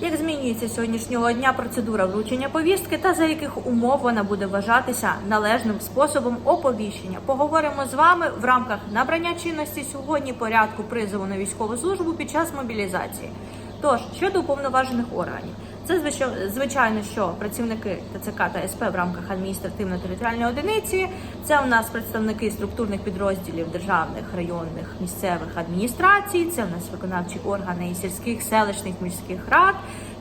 як змінюється сьогоднішнього дня процедура вручення повістки та за яких умов вона буде вважатися належним способом оповіщення. Поговоримо з вами в рамках набрання чинності сьогодні порядку призову на військову службу під час мобілізації. Тож щодо уповноважених органів, це звичайно, що працівники ТЦК та СП в рамках адміністративно-територіальної одиниці. Це у нас представники структурних підрозділів державних, районних, місцевих адміністрацій. Це у нас виконавчі органи і сільських, селищних міських рад.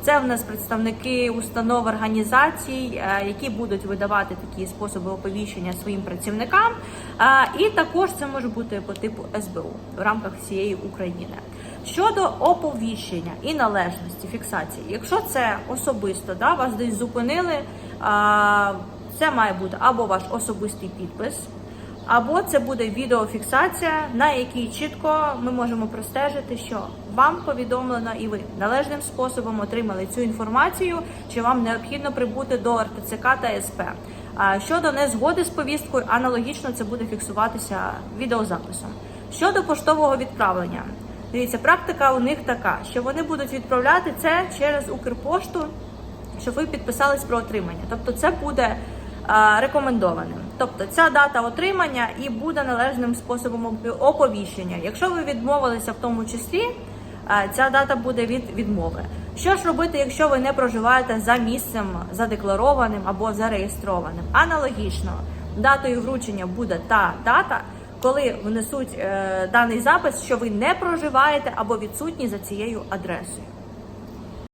Це в нас представники установ організацій, е, які будуть видавати такі способи оповіщення своїм працівникам. Е, І також це може бути по типу СБУ в рамках всієї України. Щодо оповіщення і належності фіксації, якщо це особисто, да, вас десь зупинили, це має бути або ваш особистий підпис, або це буде відеофіксація, на якій чітко ми можемо простежити, що вам повідомлено і ви належним способом отримали цю інформацію, чи вам необхідно прибути до РТЦК та СП. Щодо незгоди з повісткою, аналогічно це буде фіксуватися відеозаписом. Щодо поштового відправлення, дивіться, практика у них така, що вони будуть відправляти це через Укрпошту, щоб ви підписались про отримання. Тобто, це буде рекомендованим. Тобто ця дата отримання і буде належним способом оп- оповіщення. Якщо ви відмовилися в тому числі, ця дата буде від відмови. Що ж робити, якщо ви не проживаєте за місцем задекларованим або зареєстрованим? Аналогічно, датою вручення буде та дата, коли внесуть е, даний запис, що ви не проживаєте або відсутні за цією адресою.